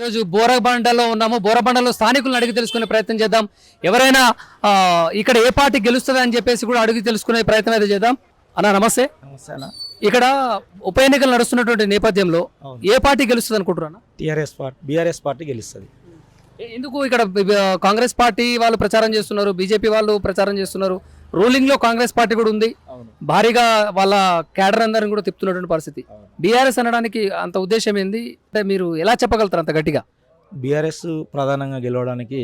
ఈరోజు బోరబండలో ఉన్నాము. బోరబండలో స్థానికులను అడిగి తెలుసుకునే ప్రయత్నం చేద్దాం. ఎవరైనా ఇక్కడ ఏ పార్టీ గెలుస్తుంది అని చెప్పేసి కూడా అడిగి తెలుసుకునే ప్రయత్నం అయితే చేద్దాం. అన్న నమస్తే. నమస్తే అన్న. ఇక్కడ ఉప ఎన్నికలు నడుస్తున్నటువంటి నేపథ్యంలో. ఏ పార్టీ గెలుస్తుంది అనుకుంటున్నా టీఆర్ఎస్ పార్టీ బీఆర్ఎస్ పార్టీ గెలుస్తుంది. ఎందుకు ఇక్కడ కాంగ్రెస్ పార్టీ వాళ్ళు ప్రచారం చేస్తున్నారు? బీజేపీ వాళ్ళు ప్రచారం చేస్తున్నారు. రూలింగ్లో కాంగ్రెస్ పార్టీ కూడా ఉంది. భారీగా వాళ్ళ క్యాడర్ అందరిని కూడా తిప్పుతున్నటువంటి పరిస్థితి. బీఆర్ఎస్ అనడానికి అంత ఉద్దేశం ఏంది? అంటే మీరు ఎలా చెప్పగలుగుతారు అంత గట్టిగా? బీఆర్ఎస్ ప్రధానంగా గెలవడానికి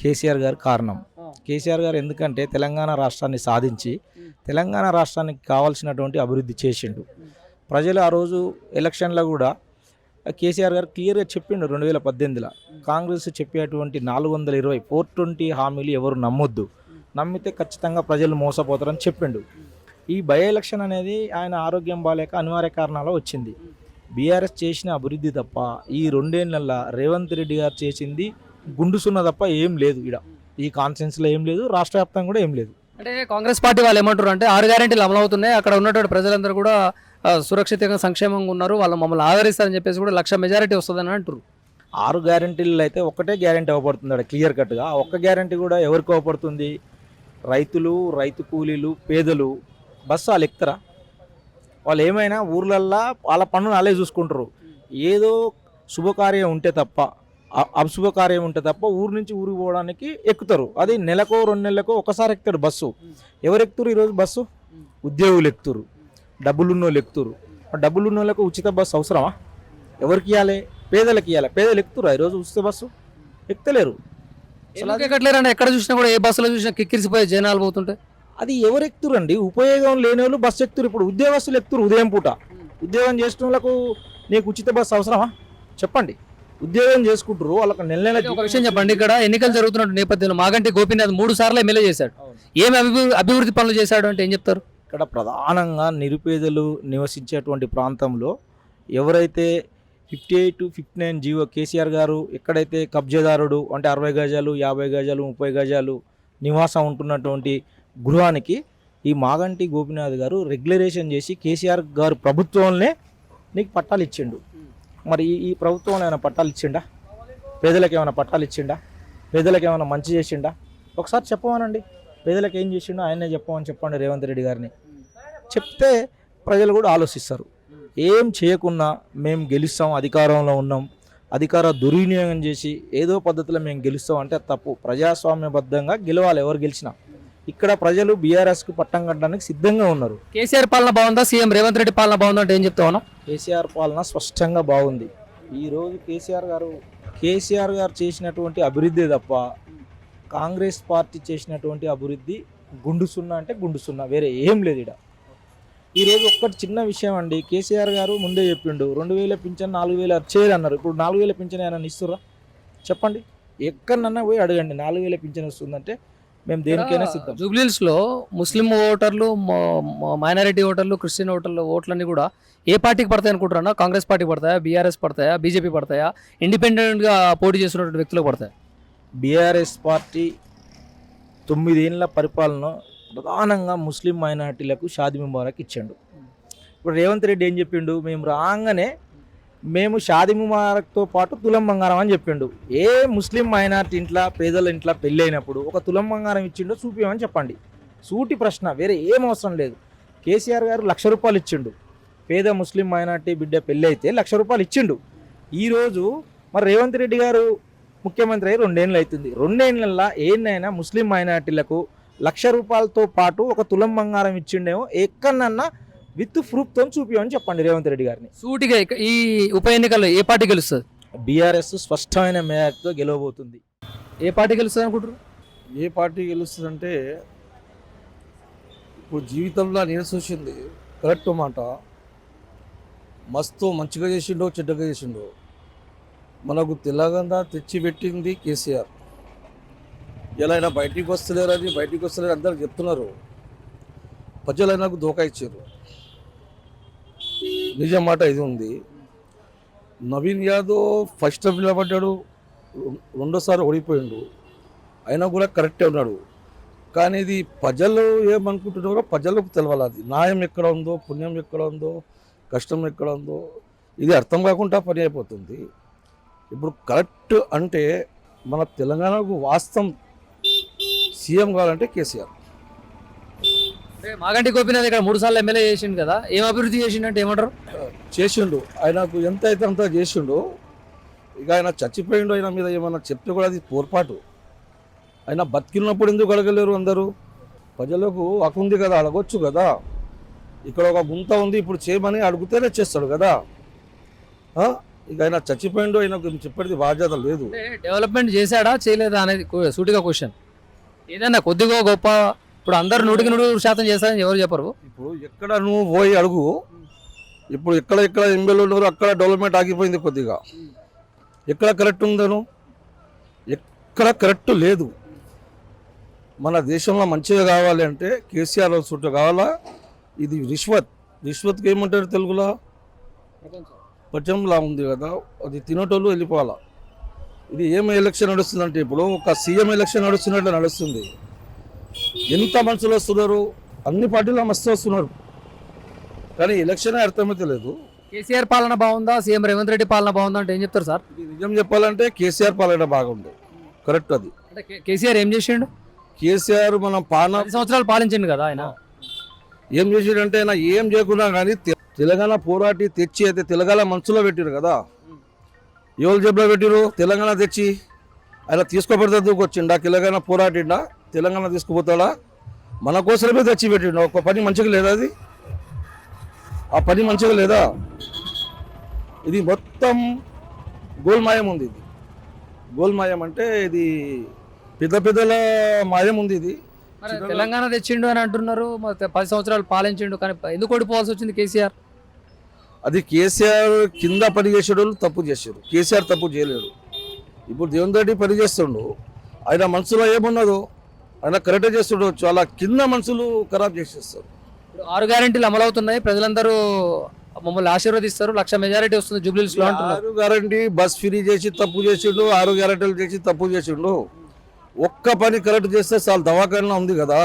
కేసీఆర్ గారు కారణం. కేసీఆర్ గారు ఎందుకంటే తెలంగాణ రాష్ట్రాన్ని సాధించి తెలంగాణ రాష్ట్రానికి కావాల్సినటువంటి అభివృద్ధి చేసిండు. ప్రజలు ఆ రోజు ఎలక్షన్లో కూడా కేసీఆర్ గారు క్లియర్గా చెప్పిండు రెండు వేల పద్దెనిమిదిలో కాంగ్రెస్ చెప్పేటువంటి నాలుగు వందల ఇరవై ఫోర్ ట్వంటీ హామీలు ఎవరు నమ్మొద్దు. నమ్మితే ఖచ్చితంగా ప్రజలు మోసపోతారని చెప్పిండు. ఈ బై ఎలక్షన్ అనేది ఆయన ఆరోగ్యం బాగాలేక అనివార్య కారణాల వచ్చింది. బీఆర్ఎస్ చేసిన అభివృద్ధి తప్ప ఈ రెండేళ్ళలో రేవంత్ రెడ్డి గారు చేసింది గుండుసున్న తప్ప ఏం లేదు ఇక్కడ ఈ కాన్ఫరెన్స్లో ఏం లేదు రాష్ట్ర వ్యాప్తంగా కూడా ఏం లేదు. అంటే కాంగ్రెస్ పార్టీ వాళ్ళు ఏమంటారు అంటే ఆరు గ్యారెంటీలు అమలు అవుతున్నాయి అక్కడ ఉన్నటువంటి ప్రజలందరూ కూడా సురక్షితంగా సంక్షేమంగా ఉన్నారు. వాళ్ళు మమ్మల్ని ఆదరిస్తారని చెప్పేసి కూడా లక్ష మెజారిటీ వస్తుందని అంటారు ఆరు గ్యారంటీలు అయితే ఒకటే గ్యారంటీ అవ్వబడుతుంది అక్కడ క్లియర్ కట్గా. ఒక్క గ్యారంటీ కూడా ఎవరికి అవ్వబడుతుంది రైతులు రైతు కూలీలు పేదలు. బస్సు వాళ్ళు ఎక్కుతారా? వాళ్ళు ఏమైనా ఊర్లల్లో వాళ్ళ పనులు వాళ్ళే చూసుకుంటారు. ఏదో శుభకార్యం ఉంటే తప్ప అశుభకార్యం ఉంటే తప్ప ఊరు నుంచి ఊరికి పోవడానికి ఎక్కుతారు. అది నెలకో రెండు నెలలకో ఒకసారి ఎక్కుతాడు బస్సు. ఎవరు ఎక్కుతారు ఈరోజు బస్సు? ఉద్యోగులు ఎక్కుతారు. డబ్బులున్న వాళ్ళు ఎక్కుతారు. డబ్బులున్న వాళ్ళకు ఉచిత బస్సు అవసరమా? ఎవరికి ఇవ్వాలి పేదలకు ఇవ్వాలి పేదలు ఎక్కుతారు ఈరోజు ఉచిత బస్సు? ఎక్కలేరు ఎక్కట్లేరు ఎక్కడ చూసినా కూడా ఏ బస్సులో చూసినా కిక్కిరిసిపోయే జనాలు పోతుంటే. అది ఎవరు ఎక్కుతురండి ఉపయోగం లేని వాళ్ళు బస్సు ఎక్కుతారు. ఇప్పుడు ఉద్యోగస్తులు ఎక్కుతారు ఉదయం పూట. ఉద్యోగం చేసిన వాళ్ళకు నీకు ఉచిత బస్సు అవసరమా? చెప్పండి. ఉద్యోగం చేసుకుంటారు వాళ్ళకి నెల నెల ఒక విషయం చెప్పండి. ఇక్కడ ఎన్నికలు జరుగుతున్న నేపథ్యంలో మాగంటి గోపీనాథ్ మూడు సార్లు ఎమ్మెల్యే చేశాడు. ఏమి అభివృద్ధి అభివృద్ధి పనులు చేశాడు అంటే ఏం చెప్తారు? ఇక్కడ ప్రధానంగా నిరుపేదలు నివసించేటువంటి ప్రాంతంలో ఎవరైతే fifty eight to fifty nine GO KCR garu ఎక్కడైతే కబ్జాదారుడు అంటే అరవై గజాలు యాభై గజాలు ముప్పై గజాలు నివాసం ఉంటున్నటువంటి గృహానికి ఈ మాగంటి గోపినాథ్ గారు రెగ్యులరేషన్ చేసి కేసీఆర్ గారు ప్రభుత్వంలోనే నీకు పట్టాలు ఇచ్చిండు. మరి ఈ- ప్రభుత్వం ప్రభుత్వంలో ఏమైనా పట్టాలు ఇచ్చిండా? పేదలకు ఏమైనా పట్టాలు ఇచ్చిండా? పేదలకు ఏమైనా మంచి చేసిండా? ఒకసారి చెప్పమనండి. పేదలకు ఏం చేసిండో ఆయనే చెప్పమని చెప్పండి రేవంత్ రెడ్డి గారిని. చెప్తే ప్రజలు కూడా ఆలోచిస్తారు. ఏం చేయకున్నా మేము గెలుస్తాం అధికారంలో ఉన్నాం. అధికార దుర్వినియోగం చేసి ఏదో పద్ధతిలో మేము గెలుస్తాం అంటే తప్పు. ప్రజాస్వామ్యబద్ధంగా గెలవాలి ఎవరు గెలిచినా. ఇక్కడ ప్రజలు బీఆర్ఎస్కి పట్టం కట్టడానికి సిద్ధంగా ఉన్నారు. కేసీఆర్ పాలన బాగుందా? సీఎం రేవంత్ రెడ్డి పాలన బాగుందా అంటే ఏం చెప్తావు కేసీఆర్ పాలన స్పష్టంగా బాగుంది. ఈరోజు కేసీఆర్ గారు కేసీఆర్ గారు చేసినటువంటి అభివృద్ధి తప్ప కాంగ్రెస్ పార్టీ చేసినటువంటి అభివృద్ధి గుండు సున్నా అంటే గుండు సున్నా వేరే ఏం లేదు ఇక్కడ ఈరోజు ఒక్కటి చిన్న విషయం అండి. కేసీఆర్ గారు ముందే చెప్పిండు రెండు వేల పింఛన్ నాలుగు వేలు వచ్చేది అన్నారు ఇప్పుడు నాలుగు వేల పింఛన్ ఏమైనా ఇస్తుర్రా? చెప్పండి. ఎక్కడన్నా పోయి అడగండి నాలుగు వేల పింఛన్ వస్తుందంటే మేము దేనికైనా సిద్ధం. జూబ్లీహిల్స్లో ముస్లిం ఓటర్లు మైనారిటీ ఓటర్లు క్రిస్టియన్ ఓటర్లు ఓట్లన్నీ కూడా ఏ పార్టీకి పడతాయి అనుకుంటారన్నా కాంగ్రెస్ పార్టీకి పడతాయా? బీఆర్ఎస్ పడతాయా? బీజేపీ పడతాయా? ఇండిపెండెంట్గా పోటీ చేస్తున్నటువంటి వ్యక్తులకు పడతాయి? బీఆర్ఎస్ పార్టీ తొమ్మిదేళ్ళ పరిపాలన ప్రధానంగా ముస్లిం మైనార్టీలకు షాది ముబారక్ ఇచ్చాడు. ఇప్పుడు రేవంత్ రెడ్డి ఏం చెప్పిండు? మేము రాగానే మేము షాది ముబారక్తో పాటు తులం బంగారం అని చెప్పిండు. ఏ ముస్లిం మైనార్టీ ఇంట్లో పేదల ఇంట్లో పెళ్ళి అయినప్పుడు ఒక తులం బంగారం ఇచ్చిండో చూపించమని చెప్పండి. సూటి ప్రశ్న వేరే ఏం అవసరం లేదు. కేసీఆర్ గారు లక్ష రూపాయలు ఇచ్చిండు. పేద ముస్లిం మైనార్టీ బిడ్డ పెళ్ళి అయితే లక్ష రూపాయలు ఇచ్చిండు. ఈరోజు మరి రేవంత్ రెడ్డి గారు ముఖ్యమంత్రి అయ్యి రెండేళ్ళు అవుతుంది రెండేళ్ళల్లో ఏంటైనా ముస్లిం మైనార్టీలకు లక్ష రూపాయలతో పాటు ఒక తులం బంగారం ఇచ్చిండేమో ఎక్కడన్నా విత్ ప్రూఫ్తో చూపించమని చెప్పండి రేవంత్ రెడ్డి గారిని. సూటిగా ఇక- ఈ ఉప ఎన్నికల్లో ఏ పార్టీ గెలుస్తుంది? బీఆర్ఎస్ స్పష్టమైన మేయర్తో గెలవబోతుంది. ఏ పార్టీ గెలుస్తుంది అనుకుంటారు ఏ పార్టీ గెలుస్తుందంటే ఇప్పుడు జీవితంలో నేను చూసింది కరెక్ట్ మాట. మస్తు మంచిగా చేసిండో చెడ్డగా చేసిండో. మనకు తెలంగాణ తెచ్చిపెట్టింది కేసీఆర్. ఎలా అయినా బయటికి వస్తలేరని బయటికి వస్తలేరు అందరు చెప్తున్నారు. ప్రజలైనాకు దోకా ఇచ్చారు. నిజం మాట ఇది ఉంది నవీన్ యాదవ్ ఫస్ట్ నిలబడ్డాడు రెండోసారి ఓడిపోయిండు. అయినా కూడా కరెక్టే ఉన్నాడు. కానీ ఇది ప్రజలు ఏమనుకుంటున్నారో ప్రజలకు తెలవాలి అది. న్యాయం ఎక్కడ ఉందో పుణ్యం ఎక్కడ ఉందో కష్టం ఎక్కడ ఉందో ఇది అర్థం కాకుండా పని అయిపోతుంది. ఇప్పుడు కరెక్ట్ అంటే మన తెలంగాణకు వాస్తవం సీఎం కావాలంటే కేసీఆర్. అంటే మాగంటి గోపీనాథ్ ఇక్కడ మూడు సార్లు ఎమ్మెల్యే చేసిండు కదా ఏం అభివృద్ధి చేసిండంటే ఏమంటారు? చేసిండు. ఆయనకు ఎంత అయితే అంత చేసిండు. ఇక ఆయన చచ్చిపోయిండు ఆయన మీద ఏమన్నా చెప్తే కూడా అది పొరపాటు. ఆయన బతికినప్పుడు ఎందుకు అడగలేరు అందరూ? ప్రజలకు ఉంది కదా అడగొచ్చు కదా. ఇక్కడ ఒక గుంత ఉంది ఇప్పుడు చేయమని అడిగితేనే చేస్తాడు కదా? ఇక ఆయన చచ్చిపోయిండు ఆయనకు చెప్పేది బాధ్యత లేదు. డెవలప్మెంట్ చేశాడా చేయలేదా అనేది సూటిగా క్వశ్చన్ ఏదన్నా కొద్దిగా గొప్ప ఇప్పుడు అందరు నూటికి నూరు శాతం చేస్తారని ఎవరు చెప్పరు. ఇప్పుడు ఎక్కడ నువ్వు పోయి అడుగు. ఇప్పుడు ఎక్కడ ఎక్కడ ఎంబీలు ఉన్నారు అక్కడ డెవలప్మెంట్ ఆగిపోయింది కొద్దిగా. ఎక్కడ కరెక్ట్ ఉందను ఎక్కడ కరెక్ట్ లేదు. మన దేశంలో మంచిగా కావాలి అంటే కేసీఆర్ చుట్టూ కావాలా? ఇది రిష్వత్. రిష్వత్కి ఏమంటారు తెలుగులో? పచ్చంలా ఉంది కదా. అది తినేటోళ్ళు వెళ్ళిపోవాలా. ఇది ఏం ఎలక్షన్ నడుస్తుందంటే ఇప్పుడు ఒక సీఎం ఎలక్షన్ నడుస్తున్నట్లు నడుస్తుంది. ఎంత మనుషులు వస్తున్నారు? అన్ని పార్టీలు మస్తు వస్తున్నారు. కానీ ఎలక్షన్ అర్థమైతే లేదు. కేసీఆర్ పాలన బాగుందా? సీఎం రేవంత్ రెడ్డి పాలన బాగుందా అంటే ఏం చెప్తారు సార్? నిజం చెప్పాలంటే కేసీఆర్ పాలన బాగుంది. కరెక్ట్ అది. అంటే కేసీఆర్ ఏం చేసిండు? కేసీఆర్ మనం పాలన సంవత్సరాలు పాలించిండు కదా ఆయన. ఏం చేసాడంటే ఆయన ఏం చేయకున్నా కానీ తెలంగాణ పోరాటి తెచ్చి అయితే తెలంగాణ మనసులో పెట్టిరు కదా. ఎవరు జబ్బులో పెట్టిరు? తెలంగాణ తెచ్చి. ఆయన తీసుకోబడితే వచ్చిండా? తెలంగాణ పోరాటిండా? తెలంగాణ తీసుకుపోతాడా? మన కోసమే తెచ్చి పెట్టిండు. ఒక పని మంచిగా లేదా అది? ఆ పని మంచిగా లేదా? ఇది మొత్తం గోల్మాయం ఉంది ఇది. గోల్మాయం అంటే ఇది పెద్ద పెద్దల మాయం ఉంది ఇది. తెలంగాణ తెచ్చిండు అని అంటున్నారు. పది సంవత్సరాలు పాలించిండు కానీ ఎందుకు ఓడిపోవాల్సి వచ్చింది కేసీఆర్? అది కేసీఆర్ కింద పని చేసేటోళ్ళు తప్పు చేశారు. కేసీఆర్ తప్పు చేయలేడు. ఇప్పుడు దేవన్ రెడ్డి పని చేస్తుండు. ఆయన మనసులో ఏమున్నదో ఆయన కరెక్టే చేస్తుండవచ్చు అలా కింద మనుషులు ఖరాబ్ చేసేస్తారు. ఇప్పుడు ఆరు గ్యారెంటీలు అమలవుతున్నాయి. ప్రజలందరూ మమ్మల్ని ఆశీర్వదిస్తారు. లక్ష మెజారిటీ వస్తుంది జూబ్లీస్లో ఆరు గ్యారంటీ బస్ ఫ్రీ చేసి తప్పు చేసిండు ఆరు గ్యారంటీలు చేసి తప్పు చేసిండు. ఒక్క పని కరెక్ట్ చేస్తే చాలు. దవాఖానా ఉంది కదా.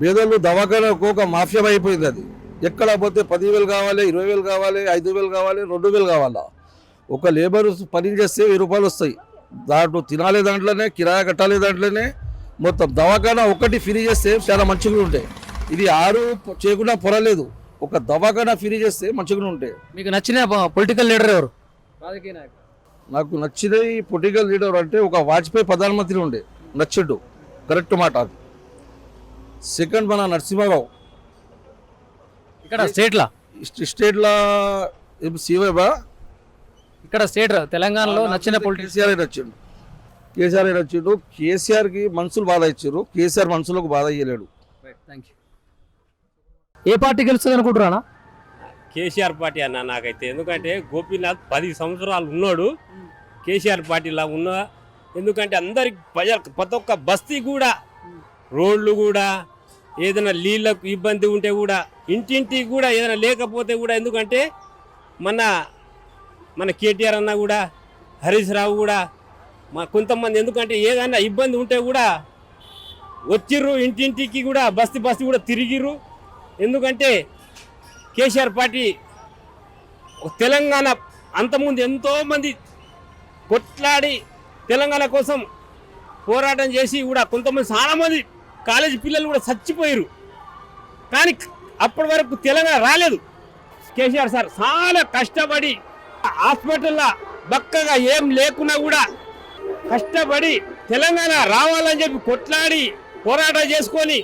పేదోళ్ళు దవాఖానా ఒక మాఫియా అయిపోయింది అది. ఎక్కడ పోతే పదివేలు కావాలి ఇరవై వేలు కావాలి ఐదు వేలు కావాలి రెండు వేలు కావాలా? ఒక లేబర్ పని చేస్తే వెయ్యి రూపాయలు వస్తాయి. దాంట్లో తినాలి దాంట్లోనే కిరాయి కట్టాలి దాంట్లోనే మొత్తం దవాఖానా ఒకటి ఫ్రీ చేస్తే చాలా మంచిగా ఉంటాయి. ఇది ఆరు చేయకుండా పొరలేదు. ఒక దవాఖానా ఫ్రీ చేస్తే మంచిగా ఉంటాయి. మీకు నచ్చిన పొలిటికల్ లీడర్ ఎవరు? రాజకీయ నాయకుడు. నాకు నచ్చిన ఈ పొలిటికల్ లీడర్ అంటే ఒక వాజ్పేయి ప్రధానమంత్రి ఉండే. నచ్చిండు. కరెక్ట్ మాట అది. సెకండ్ మన నరసింహారావు. ఇక్కడ స్టేట్ లా? స్ట- స్టేట్లో సీవైబా ఇక్కడ స్టేట్ తెలంగాణలో నచ్చిన పొలిటిక్స్ కేసీఆర్ నచ్చిండు. కేసీఆర్ నచ్చిండు కేసీఆర్కి మనుషులు బాధ ఇచ్చారు. కేసీఆర్ మనుషులకు బాధ ఇయ్యలేడు. థ్యాంక్ యూ ఏ పార్టీ గెలుస్తుంది అనుకుంటున్నానా కేసీఆర్ పార్టీ అన్న నాకైతే. ఎందుకంటే గోపీనాథ్ పది సంవత్సరాలు ఉన్నాడు. కేసీఆర్ పార్టీలా ఉన్న ఎందుకంటే అందరికి ప్రజల ప్రతి ఒక్క బస్తీ కూడా రోడ్లు కూడా ఏదైనా నీళ్ళకు ఇబ్బంది ఉంటే కూడా ఇంటింటికి కూడా ఏదైనా లేకపోతే కూడా ఎందుకంటే మన మన కేటీఆర్ అన్న కూడా హరీష్ రావు కూడా మా కొంతమంది ఎందుకంటే ఏదైనా ఇబ్బంది ఉంటే కూడా వచ్చిర్రు ఇంటింటికి కూడా బస్తి బస్తి కూడా తిరిగిర్రు. ఎందుకంటే కేసీఆర్ పార్టీ తెలంగాణ అంతకుముందు ఎంతోమంది కొట్లాడి తెలంగాణ కోసం పోరాటం చేసి కూడా కొంతమంది చాలామంది కాలేజీ పిల్లలు కూడా చచ్చిపోయారు కానీ అప్పటి వరకు తెలంగాణ రాలేదు. కేసీఆర్ సార్ చాలా కష్టపడి హాస్పిటల్లో బక్కగా ఏం లేకున్నా కూడా కష్టపడి తెలంగాణ రావాలని చెప్పి కొట్లాడి పోరాటం చేసుకొని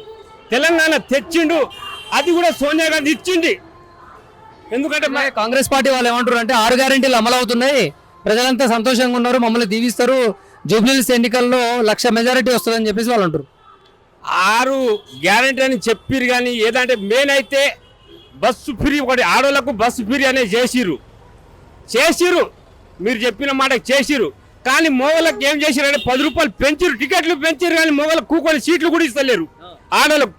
తెలంగాణ తెచ్చిండు. అది కూడా సోనియా గాంధీ ఇచ్చింది. ఎందుకంటే కాంగ్రెస్ పార్టీ వాళ్ళు ఏమంటారు అంటే ఆరు గ్యారెంటీలు అమలు అవుతున్నాయి. ప్రజలంతా సంతోషంగా ఉన్నారు. మమ్మల్ని దీవిస్తారు. జూబ్లీస్ ఎన్నికల్లో లక్ష మెజారిటీ వస్తుందని చెప్పేసి వాళ్ళు అంటారు ఆరు గ్యారెంటీ అని చెప్పిరు కానీ ఏదంటే మెయిన్ అయితే బస్సు ఫ్రీ ఒకటి. ఆడోళ్ళకు బస్సు ఫ్రీ అనేది చేసిర్రు. చేసిర్రు. మీరు చెప్పిన మాట చేసిర్రు. కానీ మోగలకు ఏం చేసిర్రు అంటే పది రూపాయలు పెంచిరు టికెట్లు పెంచిరు కానీ మోగలకు కూకొని సీట్లు కూడా ఇస్తలేరు. ఆడోళ్ళకు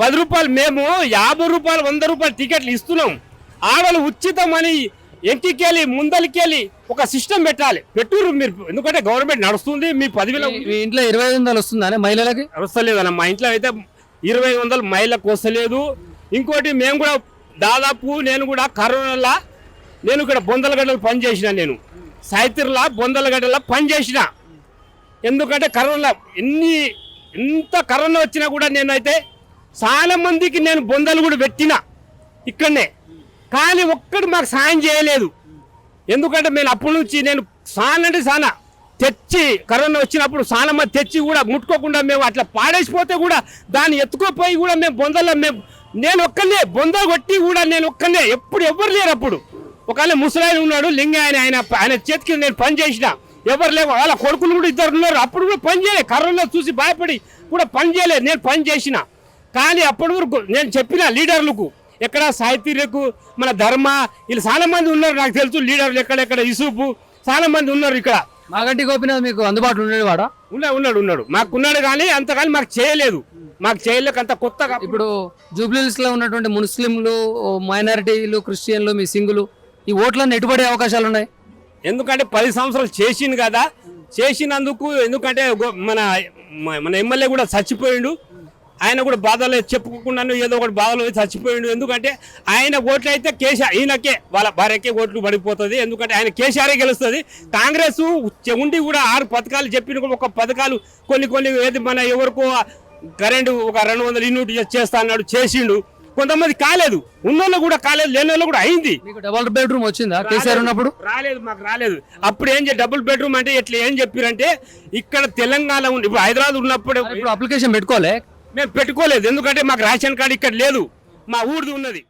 పది రూపాయలు మేము యాభై రూపాయలు వంద రూపాయలు టికెట్లు ఇస్తున్నాం. ఆడోళ్ళు ఉచితమని ఎంకికెళ్ళి ముందలికెళ్ళి ఒక సిస్టమ్ పెట్టాలి. పెట్టుర్రు మీరు ఎందుకంటే గవర్నమెంట్ నడుస్తుంది మీ పదివేల మీ- ఇంట్లో ఇరవై ఐదు వందలు వస్తుందా మహిళలకి? వస్తలేదన్న మా ఇంట్లో అయితే ఇరవై వందలు మైళ్ళకు వస్తలేదు. ఇంకోటి మేము కూడా దాదాపు నేను కూడా కరోనాలో నేను ఇక్కడ బొందలగడ్డలు పని చేసిన నేను. సాయిత్రిలా బొందలగడ్డలా పనిచేసిన ఎందుకంటే కరోనా ఎన్ని ఎంత కరోనా వచ్చినా కూడా నేనైతే చాలా మందికి నేను బొందలు కూడా పెట్టిన ఇక్కడనే. కానీ ఒక్కడు మాకు సాయం చేయలేదు. ఎందుకంటే నేను అప్పటి నుంచి నేను సానంటే సాన. తెచ్చి కరోనా వచ్చినప్పుడు చాలా మంది తెచ్చి కూడా ముట్టుకోకుండా మేము అట్లా పాడేసిపోతే కూడా దాన్ని ఎత్తుకోపోయి కూడా మేము బొందల్లో మేము. నేను ఒక్కనే బొంద కొట్టి కూడా నేను ఒక్కనే. ఎప్పుడు ఎవరు లేరు అప్పుడు. ఒకవేళ ముసలాయన ఉన్నాడు లింగ ఆయన ఆయన ఆయన చేతికి నేను పని చేసిన ఎవరు లేవు వాళ్ళ కొడుకులు కూడా ఇద్దరు ఉన్నారు. అప్పుడు కూడా పని చేయలేదు కరోనా చూసి భయపడి కూడా పని చేయలేదు నేను పని చేసిన. కానీ అప్పటి వరకు నేను చెప్పిన లీడర్లకు ఎక్కడ సాహితీలకు మన ధర్మ వీళ్ళు చాలా మంది ఉన్నారు నాకు తెలుసు లీడర్లు ఎక్కడెక్కడ ఇసుపు చాలా మంది ఉన్నారు ఇక్కడ. మాగంటి గోపినాథ్ మీకు అందుబాటులో ఉండేది వాడా? ఉన్నాడు ఉన్నాడు ఉన్నాడు. మాకు ఉన్నాడు కానీ అంతకాని మాకు చేయలేదు. మాకు చేయలేక అంత కొత్తగా ఇప్పుడు జూబ్లీహిల్స్లో ఉన్నటువంటి ముస్లింలు మైనారిటీలు క్రిస్టియన్లు మీ సింగులు ఈ ఓట్లను ఎటుపడే అవకాశాలు ఉన్నాయి ఎందుకంటే పది సంవత్సరాలు చేసిండు కదా. చేసినందుకు ఎందుకంటే మన మన ఎమ్మెల్యే కూడా చచ్చిపోయిండు. ఆయన కూడా బాధలు చెప్పుకోకుండాను ఏదో ఒకటి బాధలు చచ్చిపోయిండు. ఎందుకంటే ఆయన ఓట్లు అయితే కేసీఆర్ ఈయనకే వాళ్ళ భార్యకే ఓట్లు పడిపోతుంది. ఎందుకంటే ఆయన కేసీఆరే గెలుస్తుంది. కాంగ్రెస్ ఉండి కూడా ఆరు పథకాలు చెప్పిన కూడా ఒక పథకాలు కొన్ని కొన్ని ఏది మన ఎవరికో కరెంటు ఒక రెండు వందల యూనిట్ చేస్తా అన్నాడు చేసిండు. కొంతమంది కాలేదు. ఉన్నోళ్ళు కూడా కాలేదు లేని వాళ్ళు కూడా అయింది. మీకు డబల్ బెడ్రూమ్ వచ్చిందా? కేసీఆర్ ఉన్నప్పుడు? రాలేదు మాకు రాలేదు. అప్పుడు ఏం డబుల్ బెడ్రూమ్ అంటే ఇట్లా ఏం చెప్పారంటే ఇక్కడ తెలంగాణ ఉంది ఇప్పుడు హైదరాబాద్ ఉన్నప్పుడు ఇప్పుడు అప్లికేషన్ పెట్టుకోలే? మేము పెట్టుకోలేదు. ఎందుకంటే మాకు రేషన్ కార్డు ఇక్కడ లేదు. మా ఊరిది ఉన్నది.